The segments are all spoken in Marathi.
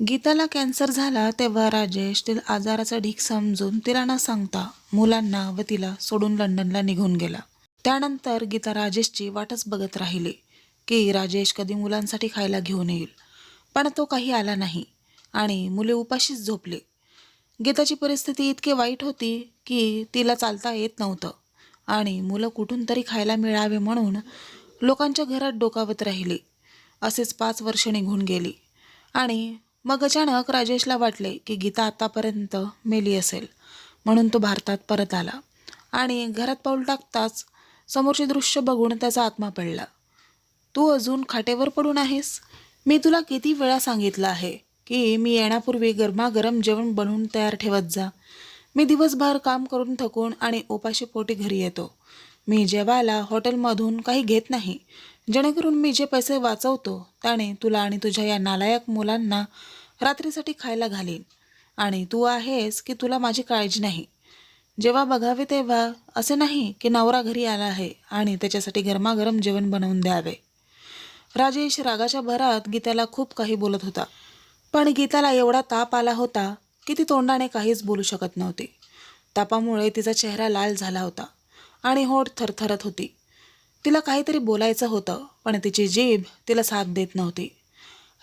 गीताला कॅन्सर झाला तेव्हा राजेश तिला आजाराचा ढीक समजून तिला न सांगता मुलांना व तिला सोडून लंडनला निघून गेला. त्यानंतर गीता राजेशची वाटच बघत राहिली की राजेश कधी मुलांसाठी खायला घेऊन येईल. पण तो काही आला नाही आणि मुले उपाशीच झोपले. गीताची परिस्थिती इतकी वाईट होती की तिला चालता येत नव्हतं आणि मुलं कुठून तरी खायला मिळावे म्हणून लोकांच्या घरात डोकावत राहिली. असेच पाच वर्ष निघून गेली आणि मग अचानक राजेशला वाटले की गीता आतापर्यंत मेली असेल. म्हणून तो भारतात परत आला. आणि घरात पाऊल टाकताच समोरचे दृश्य बघून त्याचा आत्मा पडला. तू अजून खाटेवर पडून आहेस? मी तुला किती वेळा सांगितलं आहे की मी येण्यापूर्वी गरमागरम जेवण बनवून तयार ठेवत जा. मी दिवसभर काम करून थकून आणि उपाशी पोटी घरी येतो. मी जेवायला हॉटेलमधून काही घेत नाही. जेणेकरून मी जे पैसे वाचवतो त्याने तुला आणि तुझ्या या नालायक मुलांना रात्रीसाठी खायला घालीन. आणि तू आहेस की तुला माझी काळजी नाही. जेव्हा बघावे तेव्हा असे नाही की नवरा घरी आला आहे आणि त्याच्यासाठी गरमागरम जेवण बनवून द्यावे. राजेश रागाच्या भरात गीताला खूप काही बोलत होता. पण गीताला एवढा ताप आला होता की ती तोंडाने काहीच बोलू शकत नव्हती. तापामुळे तिचा चेहरा लाल झाला होता. आणि होठ थरथरत होती. तिला काहीतरी बोलायचं होतं पण तिची जीभ तिला साथ देत नव्हती.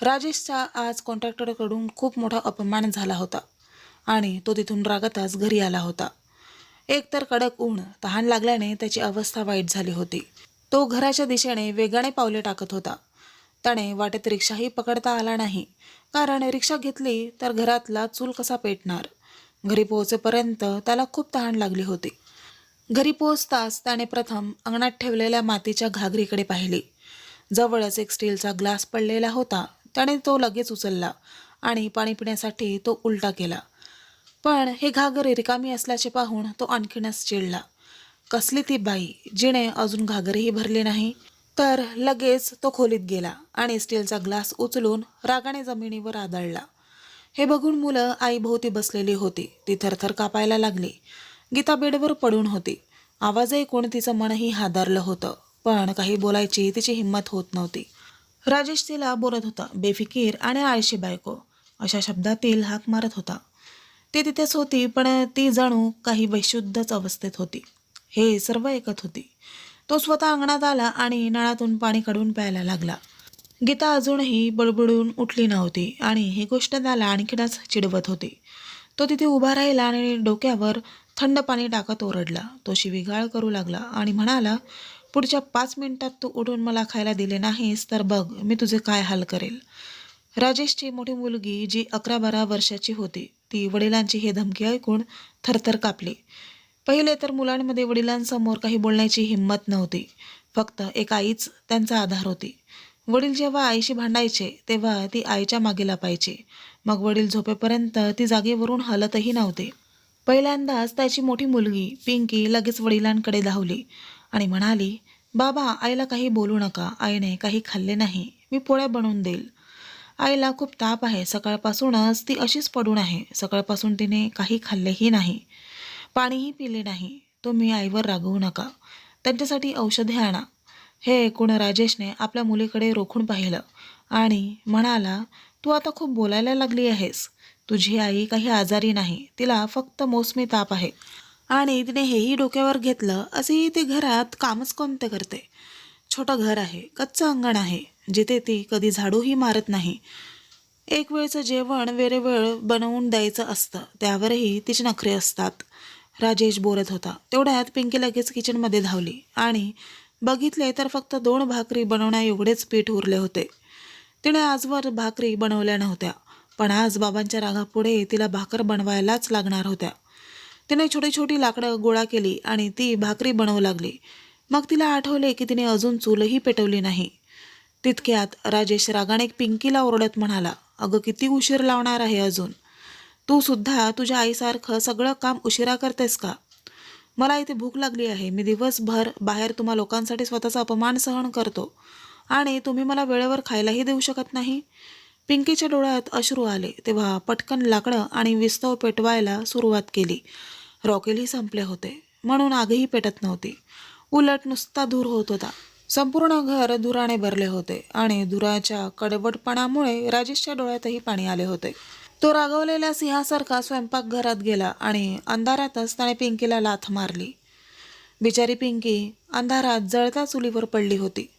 राजेशचा आज कॉन्ट्रॅक्टरकडून खूप मोठा अपमान झाला होता आणि तो तिथून रागताच घरी आला होता. एकतर कडक ऊन तहान लागल्याने त्याची अवस्था वाईट झाली होती. तो घराच्या दिशेने वेगाने पावले टाकत होता. त्याने वाटेत रिक्षाही पकडता आला नाही. कारण रिक्षा घेतली तर घरातला चूल कसा पेटणार? घरी पोहोचेपर्यंत त्याला खूप तहान लागली होती. घरी पोहोचताच त्याने प्रथम अंगणात ठेवलेल्या मातीच्या घागरीकडे पाहिली. जवळच एक स्टीलचा ग्लास पडलेला होता. त्याने तो लगेच उचलला आणि पाणी पिण्यासाठी तो उलटा केला. पण हे घागर रिकामी असल्याचे पाहून तो आणखीनच चिडला. कसली ती बाई जिने अजून घागरीही भरली नाही? तर लगेच तो खोलीत गेला आणि स्टीलचा ग्लास उचलून रागाने जमिनीवर आदळला. हे बघून मुलं आईभोवती बसलेली होती. ती थरथर कापायला लागली. गीता बेडवर पडून होती. आवाज ऐकून तिचं मनही हादरलं होतं पण काही बोलायची तिची हिंमत होत नव्हती. राजेश तिला बोलत होता बेफिकीर आणि आळशी बायको. अशा शब्दातील हाक मारत होता. ती तिथेच होती पण ती जणू काही वैशुद्धच अवस्थेत होती. हे सर्व ऐकत होती. तो स्वतः अंगणात आला आणि नळातून पाणी काढून प्यायला लागला. गीता अजूनही बडबडून उठली नव्हती आणि ही गोष्ट त्याला आणखीनच चिडवत होती. तो तिथे उभा राहिला आणि डोक्यावर थंड पाणी टाकत ओरडला. तो शिवीगाळ करू लागला आणि म्हणाला पुढच्या पाच मिनिटात तू उठून मला खायला दिले नाहीस तर बघ मी तुझे काय हाल करेल. राजेशची मोठी मुलगी जी अकरा बारा वर्षाची होती ती वडिलांची हे धमकी ऐकून थरथर कापली. पहिले तर मुलांमध्ये वडिलांसमोर काही बोलण्याची हिंमत नव्हती. फक्त एक आईच त्यांचा आधार होती. वडील जेव्हा आईशी भांडायचे तेव्हा ती आईच्या मागे लपायची मग वडील झोपेपर्यंत ती जागेवरून हलतही नव्हते. पहिल्यांदाच त्याची मोठी मुलगी पिंकी लगेच वडिलांकडे धावली आणि म्हणाली बाबा आईला काही बोलू नका. आईने काही खाल्ले नाही. मी पोळ्या बनवून देईल. आईला खूप ताप आहे. सकाळपासूनच ती अशीच पडून आहे. सकाळपासून तिने काही खाल्लेही नाही. पाणीही पिले नाही. तुम्ही आईवर रागवू नका. त्यांच्यासाठी औषधे आणा. हे ऐकून राजेशने आपल्या मुलीकडे रोखून पाहिलं आणि म्हणाला तू आता खूप बोलायला लागली आहेस. तुझी आई काही आजारी नाही तिला फक्त मोसमी ताप आहे. आणि तिने हेही डोक्यावर घेतलं असेही ती घरात कामच कोणते करते? छोटं घर आहे कच्चं अंगण आहे जिथे ती कधी झाडूही मारत नाही. एक वेळचं जेवण वेळेवेळ बनवून द्यायचं असतं त्यावरही तिचे नखरे असतात. राजेश बोलत होता तेवढ्यात पिंकी लगेच किचनमध्ये धावली आणि बघितले तर फक्त दोन भाकरी बनवण्या एवढेच पीठ उरले होते. तिने आजवर भाकरी बनवल्या नव्हत्या. पण आज बाबांच्या रागापुढे तिला भाकर बनवायलाच लागणार होत्या. तिने छोटी छोटी लाकडं गोळा केली आणि ती भाकरी बनवू लागली. मग तिला आठवले की तिने अजून चूलही पेटवली नाही. तितक्यात राजेश रागाने पिंकीला ओरडत म्हणाला अगं किती उशीर लावणार आहे अजून? तू सुद्धा तुझ्या आईसारखं सगळं काम उशिरा करतेस का? मला इथे भूक लागली आहे. मी दिवसभर बाहेर तुम्हा लोकांसाठी स्वतःचा अपमान सहन करतो आणि तुम्ही मला वेळेवर खायलाही देऊ शकत नाही? पिंकीच्या डोळ्यात अश्रू आले तेव्हा पटकन लाकडं आणि विस्तव पेटवायला सुरुवात केली. रॉकेलही संपले होते म्हणून आगही पेटत नव्हती. उलट नुसता धूर होत होता. संपूर्ण घर धुराने भरले होते आणि धुराच्या कडवटपणामुळे राजेशच्या डोळ्यातही पाणी आले होते. तो रागवलेल्या सिंहासारखा स्वयंपाकघरात गेला आणि अंधारातच त्याने पिंकीला लाथ मारली. बिचारी पिंकी अंधारात जळता चुलीवर पडली होती.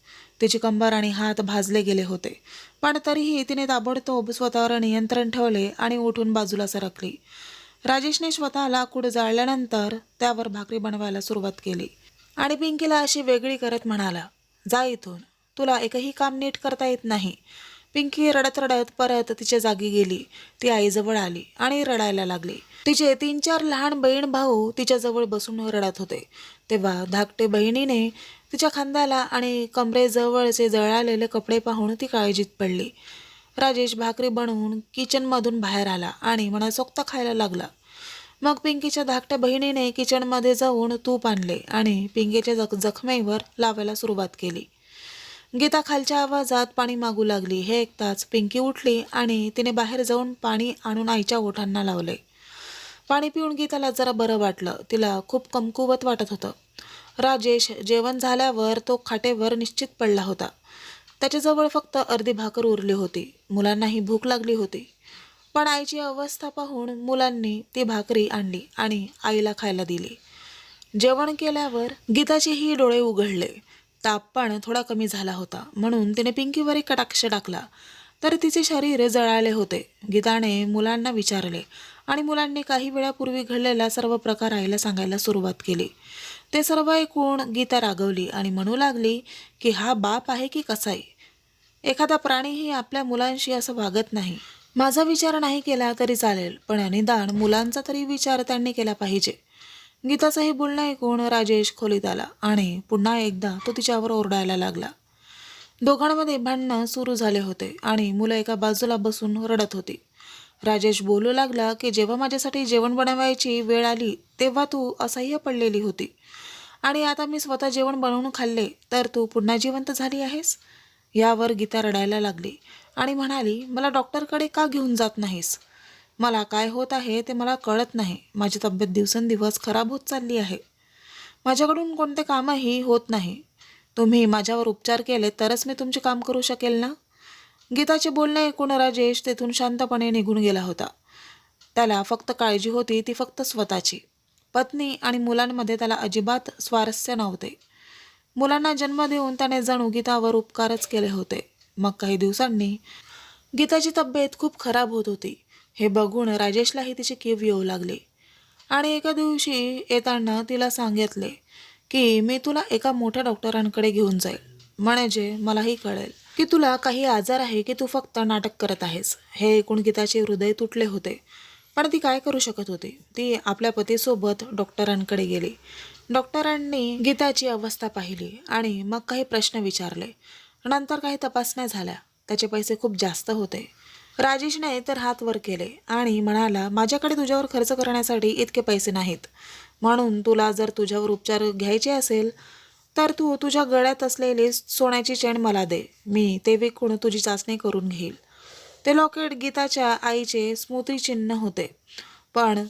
तिची कंबर आणि हात भाजले गेले होते. पण तरीही तिने ताबडतोब स्वतःवर नियंत्रण ठेवले आणि उठून बाजूला सरकली. राजेशने स्वतः लाकूड जाळल्यानंतर त्यावर भाकरी बनवायला सुरुवात केली आणि पिंकीला अशी वेगळी करत म्हणाला जा इथून. तुला एकही काम नीट करता येत नाही. पिंकी रडत रडत परत तिच्या जागी गेली. ती आईजवळ आली आणि रडायला लागली. तिचे तीन चार लहान बहीण भाऊ तिच्याजवळ बसून रडत होते. तेव्हा धाकटे बहिणीने तिच्या खांद्याला आणि कमरेजवळचे जळालेले कपडे पाहून ती काळजीत पडली. राजेश भाकरी बनवून किचनमधून बाहेर आला आणि मनासोक्त खायला लागला. मग पिंकीच्या धाकट्या बहिणीने किचनमध्ये जाऊन तूप आणले आणि पिंकीच्या जख जखमेवर लावायला सुरुवात केली. गीता खालच्या आवाजात पाणी मागू लागली. हे ऐकताच पिंकी उठली आणि तिने बाहेर जाऊन पाणी आणून आईच्या ओठांना लावले. पाणी पिऊन गीताला जरा बरं वाटलं. तिला खूप कमकुवत वाटत होतं. राजेश जेवण झाल्यावर तो खाटेवर निश्चित पडला होता. त्याच्याजवळ फक्त अर्धी भाकर उरली होती. मुलांनाही भूक लागली होती. पण आईची अवस्था पाहून मुलांनी ती भाकरी आणली आणि आईला खायला दिली. जेवण केल्यावर गीताचेही डोळे उघडले. ताप पण थोडा कमी झाला होता. म्हणून तिने पिंकीवर एक कटाक्ष टाकला. तर तिचे शरीर जळाले होते. गीताने मुलांना विचारले आणि मुलांनी काही वेळापूर्वी घडलेला सर्व प्रकार आईला सांगायला सुरुवात केली. ते सर्व ऐकून गीता रागवली आणि म्हणू लागली की हा बाप आहे की कसाई? एखादा प्राणीही आपल्या मुलांशी असं वागत नाही. माझा विचार नाही केला तरी चालेल पण निदान मुलांचा तरी विचार त्यांनी केला पाहिजे. गीताचं हे बोलणं ऐकून राजेश खोलीत आला आणि पुन्हा एकदा तो तिच्यावर ओरडायला लागला. दोघांमध्ये भांडणं सुरू झाले होते आणि मुलं एका बाजूला बसून रडत होती. राजेश बोलू लागला की जेव्हा माझ्यासाठी जेवण बनवायची वेळ आली तेव्हा तू असह्य पडलेली होती. आणि आता मी स्वतः जेवण बनवून खाल्ले तर तू पुन्हा जिवंत झाली आहेस? यावर गीता रडायला लागली आणि म्हणाली मला डॉक्टरकडे का घेऊन जात नाहीस? मला काय होत आहे ते मला कळत नाही. माझी तब्येत दिवसेंदिवस खराब होत चालली आहे. माझ्याकडून कोणते कामही होत नाही. तुम्ही माझ्यावर उपचार केले तरच मी तुमचे काम करू शकेल ना? गीताचे बोलणे ऐकून राजेश तेथून शांतपणे निघून गेला होता. त्याला फक्त काळजी होती ती फक्त स्वतःची. पत्नी आणि मुलांमध्ये त्याला अजिबात स्वारस्य नव्हते. मुलांना जन्म देऊन त्याने जणू गीतावर उपकारच केले होते. मग काही दिवसांनी गीताची तब्येत खूप खराब होत होती. हे बघून राजेशलाही तिची कीव येऊ लागली. आणि एका दिवशी येताना तिला सांगितले की मी तुला एका मोठ्या डॉक्टरांकडे घेऊन जाईल. म्हणजे मलाही कळेल की तुला काही आजार आहे की तू फक्त नाटक करत आहेस. हे ऐकून गीताचे हृदय तुटले होते. पण ती काय करू शकत होती? ती आपल्या पतीसोबत डॉक्टरांकडे गेली. डॉक्टरांनी गीताची अवस्था पाहिली आणि मग काही प्रश्न विचारले. नंतर काही तपासण्या झाल्या. त्याचे पैसे खूप जास्त होते. राजेशने तर हात वर केले आणि म्हणाला माझ्याकडे तुझ्यावर खर्च करण्यासाठी इतके पैसे नाहीत. म्हणून तुला जर तुझ्यावर उपचार घ्यायचे असेल तर तू तुझ्या गळ्यात असलेली सोन्याची चेन मला दे. मी ते विकून तुझी चाचणी करून घेईल. ते लॉकेट गीताच्या आईचे स्मृतिचिन्ह होते. पण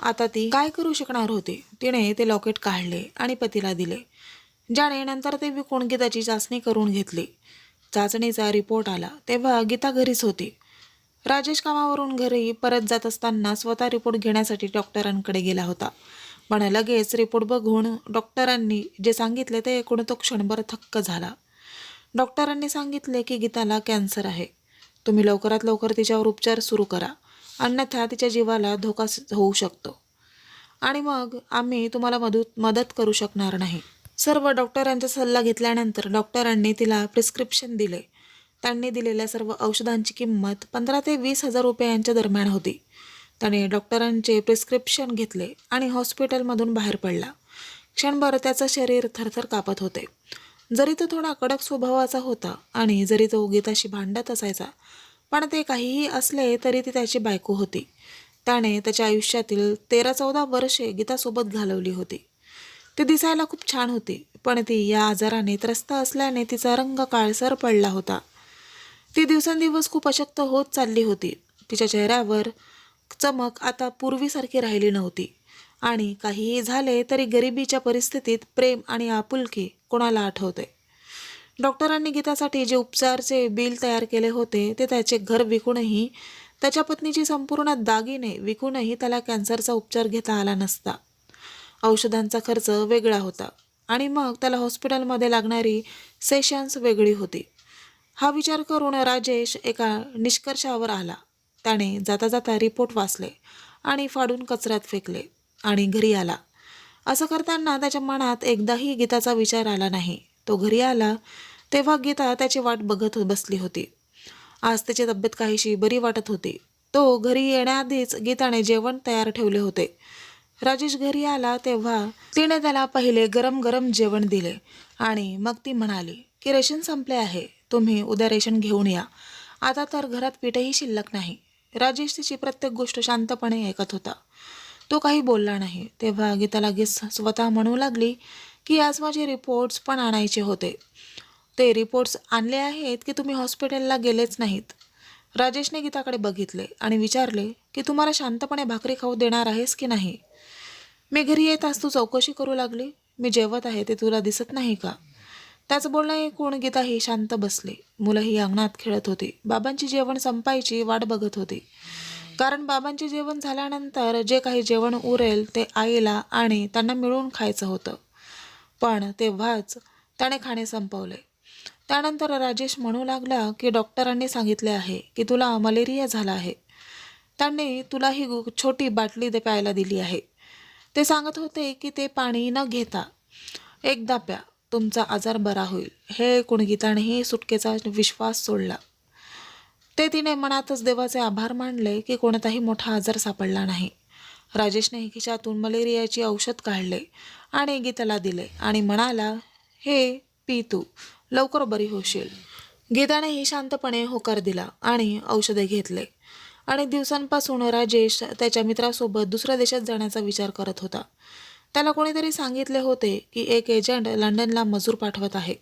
आता ती काय करू शकणार होती? तिने ते लॉकेट काढले आणि पतीला दिले. ज्याने नंतर ते विकून गीताची चाचणी करून घेतली. चाचणीचा रिपोर्ट आला. तेव्हा गीता घरीच होती. राजेश कामावरून घरी परत जात असताना स्वतः रिपोर्ट घेण्यासाठी डॉक्टरांकडे गेला होता. पण लगेच रिपोर्ट बघून डॉक्टरांनी जे सांगितले ते ऐकून तो क्षणभर थक्क झाला. डॉक्टरांनी सांगितले की गीताला कॅन्सर आहे. तुम्ही लवकरात लवकर तिच्यावर उपचार सुरू करा. अन्यथा तिच्या जीवाला धोका होऊ शकतो. आणि मग आम्ही तुम्हाला मदत मदत करू शकणार नाही. सर्व डॉक्टरांचा सल्ला घेतल्यानंतर डॉक्टरांनी तिला प्रिस्क्रिप्शन दिले. त्यांनी दिलेल्या सर्व औषधांची किंमत पंधरा ते वीस हजार रुपयांच्या दरम्यान होती. त्याने डॉक्टरांचे प्रिस्क्रिप्शन घेतले आणि हॉस्पिटलमधून बाहेर पडला. क्षणभर त्याचं शरीर थरथर कापत होते. जरी तो थोडा कडक स्वभावाचा होता आणि जरी तो गीताशी भांडत असायचा पण ते काहीही असले तरी ती त्याची बायको होती. त्याने त्याच्या आयुष्यातील तेरा चौदा वर्षे गीतासोबत घालवली होती. ती दिसायला खूप छान होती पण ती या आजाराने त्रस्त असल्याने तिचा रंग काळसर पडला होता. ती दिवसेंदिवस खूप अशक्त होत चालली होती. तिच्या चेहऱ्यावर चमक आता पूर्वीसारखी राहिली नव्हती. आणि काहीही झाले तरी गरिबीच्या परिस्थितीत प्रेम आणि आपुलकी कोणाला आठवते? डॉक्टरांनी गीतासाठी जे उपचारचे बिल तयार केले होते ते त्याचे घर विकूनही त्याच्या पत्नीची संपूर्ण दागिने विकूनही त्याला कॅन्सरचा उपचार घेता आला नसता. औषधांचा खर्च वेगळा होता आणि मग त्याला हॉस्पिटलमध्ये लागणारी सेशन्स वेगळी होती. हा विचार करून राजेश एका निष्कर्षावर आला. त्याने जाता जाता रिपोर्ट वाचले आणि फाडून कचऱ्यात फेकले आणि घरी आला. असं करताना त्याच्या मनात एकदाही गीताचा विचार आला नाही. तो घरी आला तेव्हा गीता त्याची वाट बघत बसली होती. आज त्याची तब्येत काहीशी बरी वाटत होती. तो घरी येण्याआधीच गीताने जेवण तयार ठेवले होते. राजेश घरी आला तेव्हा तिने त्याला पहिले गरम गरम जेवण दिले आणि मग ती म्हणाली की रेशन संपले आहे. तुम्ही उद्या रेशन घेऊन या. आता तर घरात पीठही शिल्लक नाही. राजेश तिची प्रत्येक गोष्ट शांतपणे ऐकत होता. तो काही बोलला नाही. तेव्हा गीता लगेच स्वतः म्हणू लागली की आज माझे रिपोर्ट्स पण आणायचे होते. ते रिपोर्ट्स आणले आहेत की तुम्ही हॉस्पिटलला गेलेच नाहीत. राजेशने गीताकडे बघितले आणि विचारले की तुम्हाला शांतपणे भाकरी खाऊ देणार आहेस की नाही? मी घरी येतास तू चौकशी करू लागली. मी जेवत आहे ते तुला दिसत नाही का? त्याचं बोलणं ऐकून गीता ही शांत बसली. मुलं ही अंगणात खेळत होती. बाबांची जेवण संपायची वाट बघत होती. कारण बाबांचे जेवण झाल्यानंतर जे काही जेवण उरेल ते आईला आणि त्यांना मिळून खायचं होतं. पण तेव्हाच त्याने खाणे संपवले. त्यानंतर राजेश म्हणू लागला की डॉक्टरांनी सांगितले आहे की तुला मलेरिया झाला आहे. त्यांनी तुला ही गु- छोटी बाटली दे प्यायला दिली आहे. ते सांगत होते की ते पाणी न घेता एकदा प्या तुमचा आजार बरा होईल. हे ऐकून गीतानेही सुटकेचा विश्वास सोडला. ते तिने मनातच देवाचे आभार मानले की कोणताही मोठा आजार सापडला नाही. राजेशने खिशातून मलेरियाची औषध काढले आणि गीताला दिले आणि म्हणाला हे पी तू लवकर बरी होशील. गीतानेही शांतपणे होकार दिला आणि औषधे घेतले. आणि दिवसांपासून राजेश त्याच्या मित्रासोबत दुसऱ्या देशात जाण्याचा विचार करत होता. त्याला कोणीतरी सांगितले होते की एक एजंट लंडनला मजूर पाठवत आहे.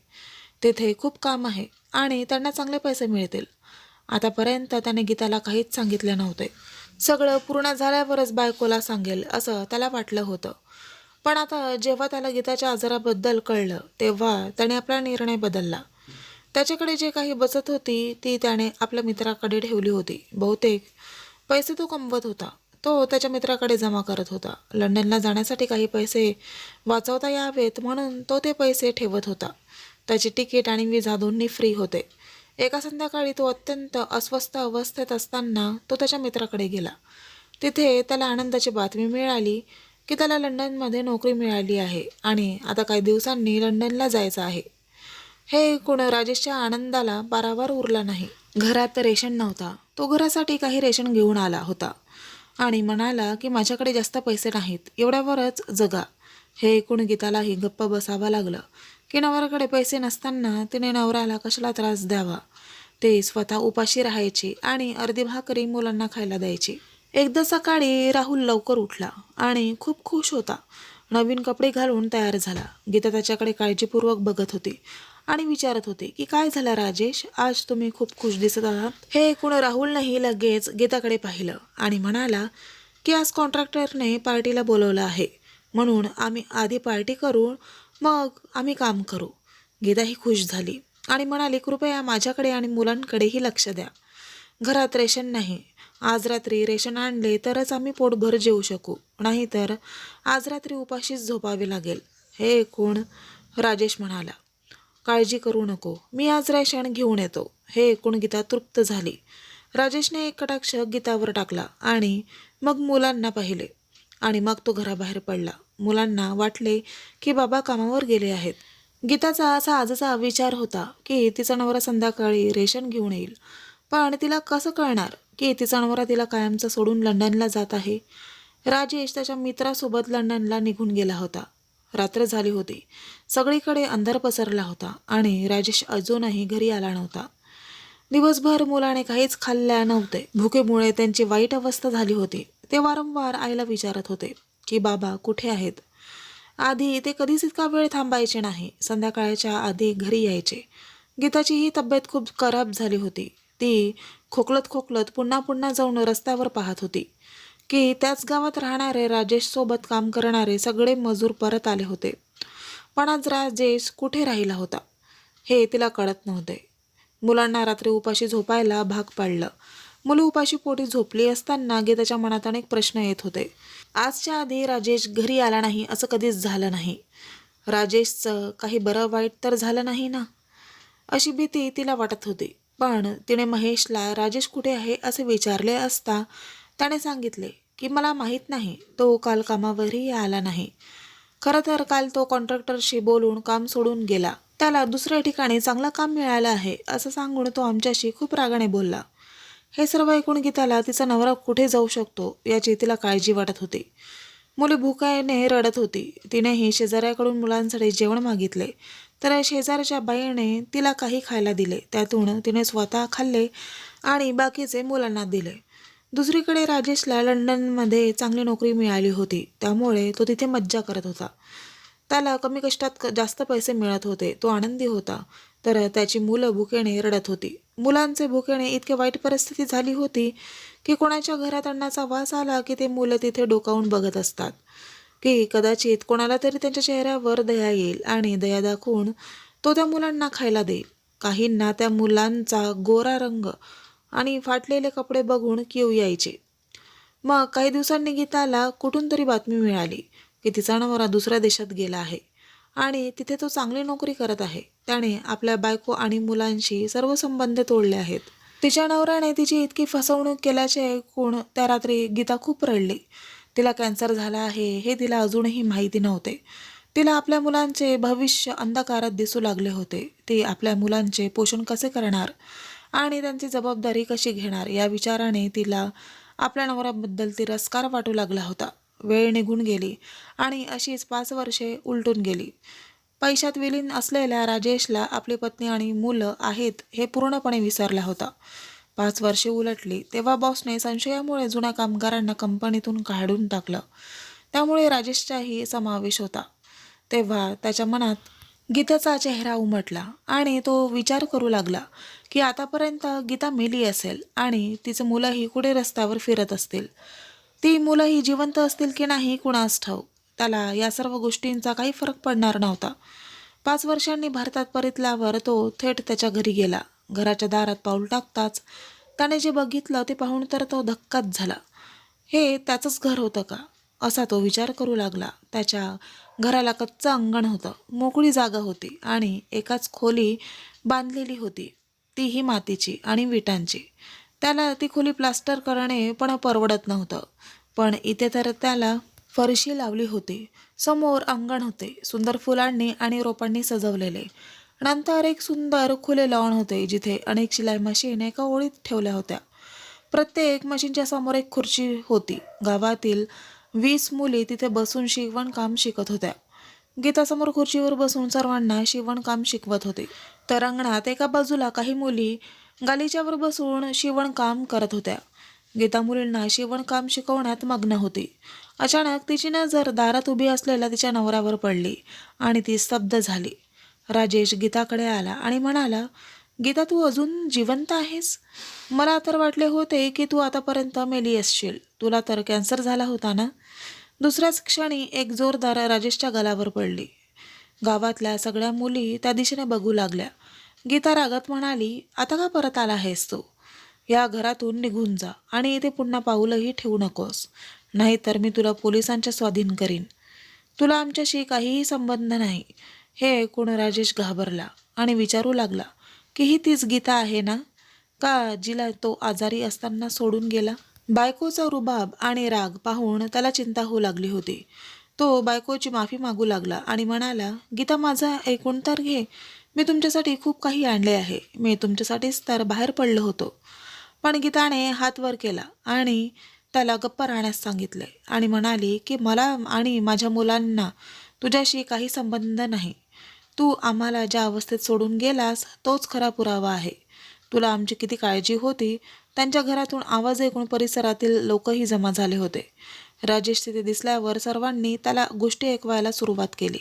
तेथे खूप काम आहे आणि त्यांना चांगले पैसे मिळतील. आतापर्यंत त्याने गीताला काहीच सांगितले नव्हते. सगळं पूर्ण झाल्यावरच बायकोला सांगेल असं त्याला वाटलं होतं. पण आता जेव्हा त्याला गीताच्या आजाराबद्दल कळलं तेव्हा त्याने आपला निर्णय बदलला. त्याच्याकडे जे काही बचत होती ती त्याने आपल्या मित्राकडे ठेवली होती. बहुतेक पैसे तो कमवत होता. तो त्याच्या मित्राकडे जमा करत होता. लंडनला जाण्यासाठी काही पैसे वाचवता यावेत म्हणून तो ते पैसे ठेवत होता. त्याची तिकीट आणि विजा दोन्ही फ्री होते. एका संध्याकाळी तो अत्यंत अस्वस्थ अवस्थेत असताना तो त्याच्या मित्राकडे गेला. तिथे त्याला आनंदाची बातमी मिळाली. की त्याला लंडनमध्ये नोकरी मिळाली आहे आणि आता काही दिवसांनी लंडनला जायचं आहे. हे ऐकून राजेशच्या आनंदाला पारावार उरला नाही. घरात रेशन नव्हता. तो घरासाठी काही रेशन घेऊन आला होता आणि म्हणाला की माझ्याकडे जास्त पैसे नाहीत. एवढ्यावरच जगा. हे ऐकून गीतालाही गप्प बसावं लागलं. की नवऱ्याकडे पैसे नसताना तिने नवऱ्याला कशाला त्रास द्यावा? ते स्वतः उपाशी राहायची आणि अर्धी भाकरी मुलांना खायला द्यायची. एकदा सकाळी राहुल लवकर उठला आणि खूप खुश होता. नवीन कपडे घालून तयार झाला. गीता त्याच्याकडे काळजीपूर्वक बघत होती आणि विचारत होते की काय झालं राजेश? आज तुम्ही खूप खुश दिसत आहात. हे ऐकून राहुलनेही लगेच गीताकडे पाहिलं आणि म्हणाला की आज कॉन्ट्रॅक्टरने पार्टीला बोलवलं आहे. म्हणून आम्ही आधी पार्टी करू मग आम्ही काम करू. गीताही खुश झाली आणि म्हणाली कृपया माझ्याकडे आणि मुलांकडेही लक्ष द्या. घरात रेशन नाही आज रात्री रेशन आणले तरच आम्ही पोटभर जेवू शकू. नाहीतर आज रात्री उपाशीच झोपावे लागेल. हे ऐकून राजेश म्हणाला काळजी करू नको. मी आज रेशन घेऊन येतो. हे ऐकून गीता तृप्त झाली. राजेशने एक कटाक्ष गीतावर टाकला आणि मग मुलांना पाहिले आणि मग तो घराबाहेर पडला. मुलांना वाटले की बाबा कामावर गेले आहेत. गीताचा असा आजचा विचार होता की तिचा नवरा संध्याकाळी रेशन घेऊन येईल. पण तिला कसं कळणार? की तिचा नवरा तिला कायमचा सोडून लंडनला जात आहे. राजेश त्याच्या मित्रासोबत लंडनला निघून गेला होता. रात्र झाली होती. सगळीकडे अंधार पसरला होता आणि राजेश अजूनही घरी आला नव्हता. दिवसभर मुलाने काहीच खाल्ल्या नव्हते. भुकेमुळे त्यांची वाईट अवस्था झाली होती. ते वारंवार आईला विचारत होते की बाबा कुठे आहेत? आधी ते कधीच इतका वेळ थांबायचे नाही. संध्याकाळच्या आधी घरी यायचे. गीताची ही तब्येत खूप खराब झाली होती. ती खोकलत खोकलत पुन्हा पुन्हा जाऊन रस्त्यावर पाहत होती. की त्याच गावात राहणारे राजेशसोबत काम करणारे सगळे मजूर परत आले होते. पण आज राजेश कुठे राहिला होता? हे तिला कळत नव्हते. मुलांना रात्री उपाशी झोपायला भाग पाडलं. मुलं उपाशी पोटी झोपली असताना गीताच्या मनात अनेक प्रश्न येत होते. आजच्या आधी राजेश घरी आला नाही असं कधीच झालं नाही. राजेशचं काही बरं वाईट तर झालं नाही ना? अशी भीती तिला वाटत होती. पण तिने महेशला राजेश कुठे आहे? असे विचारले असता त्याने सांगितले की मला माहीत नाही तो काल कामावरही आला नाही. खरं तर काल तो कॉन्ट्रॅक्टरशी बोलून काम सोडून गेला. त्याला दुसऱ्या ठिकाणी चांगलं काम मिळालं आहे असं सांगून तो आमच्याशी खूप रागाने बोलला. हे सर्व ऐकून गीताला तिचा नवरा कुठे जाऊ शकतो याची तिला काळजी वाटत होती. मुली भूकायने रडत होती. तिनेही शेजाऱ्याकडून मुलांसाठी जेवण मागितले. तर शेजारच्या बाईने तिला काही खायला दिले. त्यातून तिने स्वतः खाल्ले आणि बाकीचे मुलांना दिले. दुसरीकडे राजेशला लंडनमध्ये चांगली नोकरी मिळाली होती. त्यामुळे तो तिथे मज्जा करत होता. त्याला कमी कष्टात क- जास्त पैसे मिळत होते. तो आनंदी होता. तर त्याची मुलं भुकेने रडत होती. मुलांचे भुकेने इतके वाईट परिस्थिती झाली होती की कोणाच्या घरात अन्नाचा वास आला की ते मुलं तिथे डोकावून बघत असतात. की कदाचित कोणाला तरी त्यांच्या चेहऱ्यावर दया येईल आणि दया दाखवून तो त्या मुलांना खायला देईल. काहींना त्या मुलांचा गोरा रंग आणि फाटलेले कपडे बघून किव यायचे. मग काही दिवसांनी गीताला कुठून तरी बातमी मिळाली की तिचा नवरा दुसऱ्या देशात गेला आहे आणि तिथे तो चांगली नोकरी करत आहे. त्याने आपल्या बायको आणि मुलांशी सर्व संबंध तोडले आहेत. तिच्या नवऱ्याने तिची इतकी फसवणूक केल्याचे ऐकून त्या रात्री गीता खूप रडली. तिला कॅन्सर झाला आहे हे तिला अजूनही माहिती नव्हते. तिला आपल्या मुलांचे भविष्य अंधकारात दिसू लागले होते. ती आपल्या मुलांचे पोषण कसे करणार आणि त्यांची जबाबदारी कशी घेणार या विचाराने तिला आपल्या नवऱ्याबद्दल तिरस्कार वाटू लागला होता. वेळ निघून गेली आणि अशीच पाच वर्षे उलटून गेली. पैशात विलीन असलेल्या राजेशला आपली पत्नी आणि मुलं आहेत हे पूर्णपणे विसरला होता. पाच वर्षे उलटली तेव्हा बॉसने संशयामुळे जुन्या कामगारांना कंपनीतून काढून टाकलं. त्यामुळे राजेशचाही समावेश होता. तेव्हा त्याच्या मनात गीताचा चेहरा उमटला आणि तो विचार करू लागला की आतापर्यंत गीता मेली असेल आणि तिचं मुलंही कुठे रस्त्यावर फिरत असतील? ती मुलंही जिवंत असतील की नाही कुणास ठाऊ त्याला या सर्व गोष्टींचा काही फरक पडणार नव्हता. पाच वर्षांनी भारतात परतल्यावर तो थेट त्याच्या घरी गेला. घराच्या दारात पाऊल टाकताच त्याने जे बघितलं ते पाहून तर तो धक्काच झाला. हे त्याचंच घर होतं का? असा तो विचार करू लागला. त्याच्या घराला कच्चं अंगण होतं. मोकळी जागा होती आणि एकाच खोली बांधलेली होती. तीही मातीची आणि विटांची. त्याला ती खोली प्लास्टर करणे पण परवडत नव्हतं. पण इथे तर त्याला फरशी लावली होती. समोर अंगण होते. सुंदर फुलांनी आणि रोपांनी सजवलेले. नंतर एक सुंदर खुले लॉन होते जिथे अनेक शिलाई मशीन एका ओळीत ठेवल्या होत्या. प्रत्येक मशीनच्या समोर एक खुर्ची होती. गावातील वीस मुली तिथे बसून शिवणकाम शिकत होत्या. गीतासमोर खुर्चीवर बसून सर्वांना शिवणकाम शिकवत होते. तर अंगणात एका बाजूला काही मुली गालिच्यावर बसून शिवणकाम करत होत्या. गीता मुलींना शिवणकाम शिकवण्यात मग्न होती. अचानक तिची नजर दारात उभी असलेल्या तिच्या नवऱ्यावर पडली आणि ती स्तब्ध झाली. राजेश गीताकडे आला आणि म्हणाला गीता तू अजून जिवंत आहेस? मला तर वाटले होते की तू आतापर्यंत मेली असशील तुला तर कॅन्सर झाला होता ना? दुसऱ्याच क्षणी एक जोरदार राजेशच्या गलावर पडली. गावातल्या सगळ्या मुली त्या दिशेने बघू लागल्या. गीता रागात म्हणाली आता का परत आला आहेस तू? या घरातून निघून जा आणि इथे पुन्हा पाऊलही ठेवू नकोस. नाहीतर मी तुला पोलिसांच्या स्वाधीन करीन. तुला आमच्याशी काहीही संबंध नाही. हे ऐकून राजेश घाबरला आणि विचारू लागला की ही तीच गीता आहे ना? का जिला तो आजारी असताना सोडून गेला? बायकोचा रुबाब आणि राग पाहून त्याला चिंता होऊ लागली होती. तो बायकोची माफी मागू लागला आणि म्हणाला गीता माझा ऐकून तर घे. मी तुमच्यासाठी खूप काही आणले आहे. मी तुमच्यासाठीच तर बाहेर पडलो होतो. पण गीताने हात वर केला आणि त्याला गप्प राहण्यास सांगितले आणि म्हणाली की मला आणि माझ्या मुलांना तुझ्याशी काही संबंध नाही. तू आम्हाला ज्या अवस्थेत सोडून गेलास तोच खरा पुरावा आहे. तुला आमची किती काळजी होती? त्यांच्या घरातून आवाज ऐकून परिसरातील लोकही जमा झाले होते. राजेश तिथे दिसल्यावर सर्वांनी त्याला गोष्टी ऐकवायला सुरुवात केली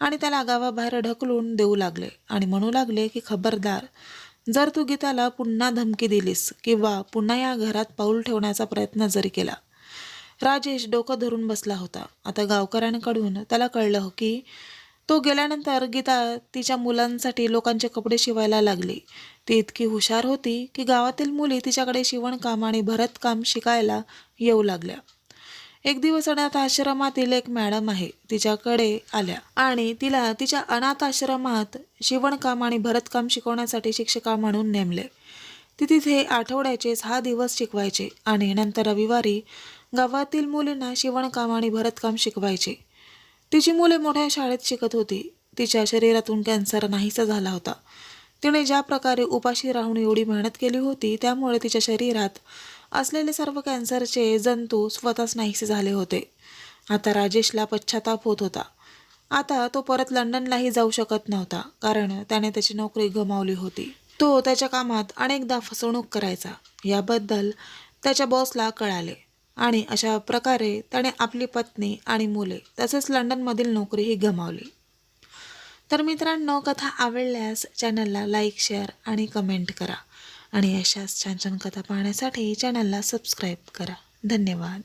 आणि त्याला गावाबाहेर ढकलून देऊ लागले आणि म्हणू लागले की खबरदार जर तू गीताला पुन्हा धमकी दिलीस किंवा पुन्हा या घरात पाऊल ठेवण्याचा प्रयत्न जरी केला. राजेश डोकं धरून बसला होता. आता गावकऱ्यांकडून त्याला कळलं की तो गेल्यानंतर गीता तिच्या मुलांसाठी लोकांचे कपडे शिवायला लागली. ती इतकी हुशार होती की गावातील मुली तिच्याकडे शिवणकाम आणि भरतकाम शिकायला येऊ लागल्या. एक दिवस अनाथ आश्रमातील एक मॅडम आहे तिच्याकडे आल्या आणि तिला तिच्या अनाथ आश्रमात शिवणकाम आणि भरतकाम शिकवण्यासाठी शिक्षिका म्हणून नेमले. ती तिथे आठवड्याचे सहा दिवस शिकवायचे आणि नंतर रविवारी गावातील मुलींना शिवणकाम आणि भरतकाम शिकवायचे. तिची मुले मोठ्या शाळेत शिकत होती. तिच्या शरीरातून कॅन्सर नाहीसा झाला होता. तिने ज्या प्रकारे उपाशी राहून एवढी मेहनत केली होती त्यामुळे तिच्या शरीरात असलेले सर्व कॅन्सरचे जंतू स्वतःच नाहीसे झाले होते. आता राजेशला पश्चाताप होत होता. आता तो परत लंडनलाही जाऊ शकत नव्हता कारण त्याने त्याची नोकरी गमावली होती. तो त्याच्या कामात अनेकदा फसवणूक करायचा. याबद्दल त्याच्या बॉसला कळाले. आणि अशा प्रकारे त्याने आपली पत्नी आणि मुले तसेच लंडनमधील नोकरीही गमावली. तर मित्रांनो कथा आवडल्यास चॅनलला लाईक शेअर आणि कमेंट करा. आणि अशाच छान छान कथा पाहण्यासाठी चॅनलला सबस्क्राईब करा. धन्यवाद.